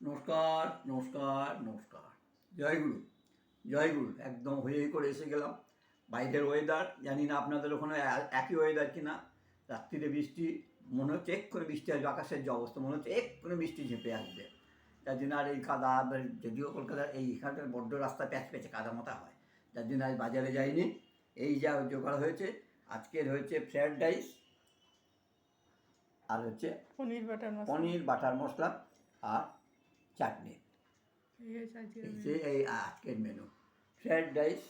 নমস্কার নমস্কার নমস্কার। জয়গুরু জয়গুরু একদম হয়ে করে এসে গেলাম। বাইরের ওয়েদার জানি না আপনাদের ওখানে একই ওয়েদার কি না রাত্রিরে বৃষ্টি মনে হচ্ছে এক করে বৃষ্টি আসবে আকাশের যে অবস্থা মনে হচ্ছে এক করে বৃষ্টি ঝেঁপে আসবে। যার জন্য আর এই কাদা যদিও কলকাতার এই এখানটার বড্ড রাস্তা প্যাচ প্যাচে কাদা মাথা হয়। যার জন্য আজ বাজারে যাইনি। এই যা জোগাড় হয়েছে আজকের হয়েছে ফ্রায়েড রাইস আর হচ্ছে পনির বাটার মশলা। পনির বাটার মশলা আর এই আজকের menu fried rice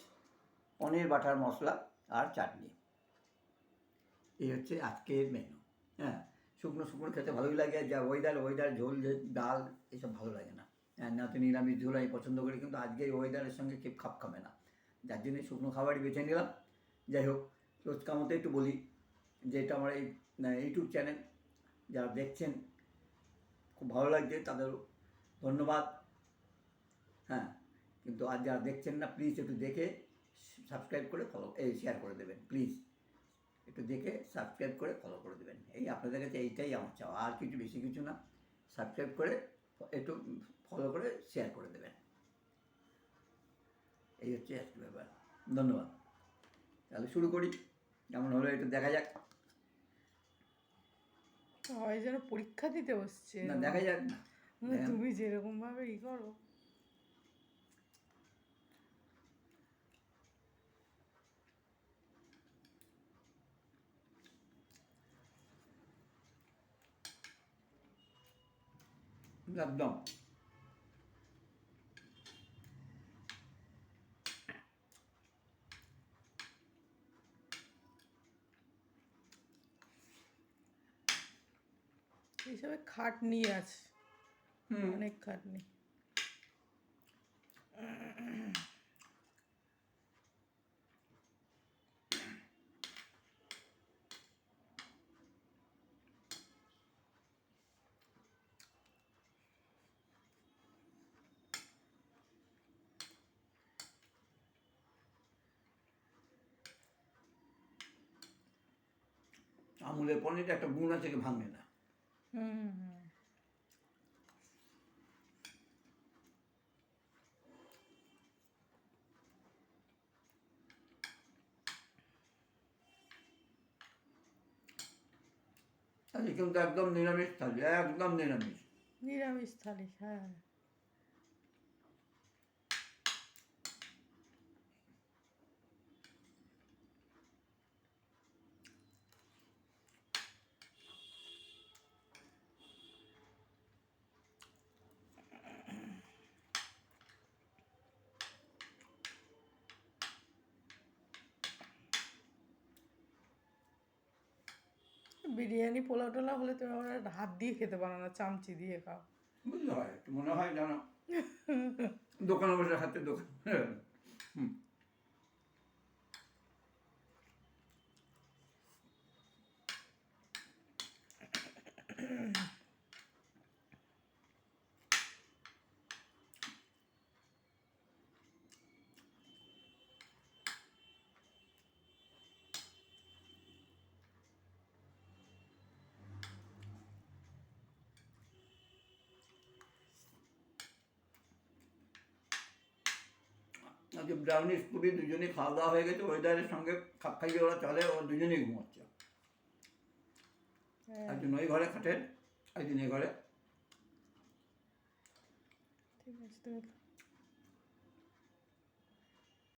paneer, butter masala আর চাটনি। এই হচ্ছে আজকের মেনু হ্যাঁ শুকনো শুকনো খেতে ভালোই লাগে। যা ওয়েদার ওয়েদার ঝোল ডাল, এসব ভালো লাগে না। হ্যাঁ না তো নিরামিষ ঝোল আমি পছন্দ করি, কিন্তু আজকে ওয়েদারের সঙ্গে কেউ খাপ খাবে না। যার জন্য শুকনো খাবারই বেছে নিলাম। যাই হোক রোজকার মতো একটু বলি যে এটা আমার এই ইউটিউব চ্যানেল যারা দেখছেন, খুব ভালো লাগছে তাদের ধন্যবাদ। হ্যাঁ কিন্তু আর যারা দেখছেন না প্লিজ একটু দেখে সাবস্ক্রাইব করে ফলো এই শেয়ার করে দেবেন প্লিজ একটু দেখে সাবস্ক্রাইব করে ফলো করে দেবেন। এই আপনাদের কাছে এইটাই আমার চাওয়া আর কিছু বেশি কিছু না। সাবস্ক্রাইব করে একটু ফলো করে শেয়ার করে দেবেন। এই হচ্ছে আজকে ব্যাপার। ধন্যবাদ। তাহলে শুরু করি। কেমন হলো একটু দেখা যাক। সবাই যেন পরীক্ষা দিতে বসছে। না দেখা যাক না। মানে তুমি যেরকম ভাবে ই করো। একদম এইসবে খাটনি আছে। হুম। অনেক খাটনি। আমুলের পনিরটা একটা গুণ আছে কি ভাঙে না। আজকে কিন্তু একদম নিরামিষ থালি, একদম নিরামিষ। নিরামিষ থালি হ্যাঁ। বিরিয়ানি পোলাও টোলা হলে তুমি আমার হাত দিয়ে খেতে পারো না, চামচি দিয়ে খাও। বুঝতে হয় মনে হয় জানো দোকানে বসে হাতে দোকান। আজকে ব্রাউনিস পুরি দুজনেই খাওয়া দাওয়া হয়ে গেছে ওয়েদারের সঙ্গে খাপ খাইয়ে ওরা চলে ও দুজনেই ঘুমাচ্ছে হ্যাঁ একজন ওই ঘরে খাটেন একদিন এই ঘরে ঠিক আছে।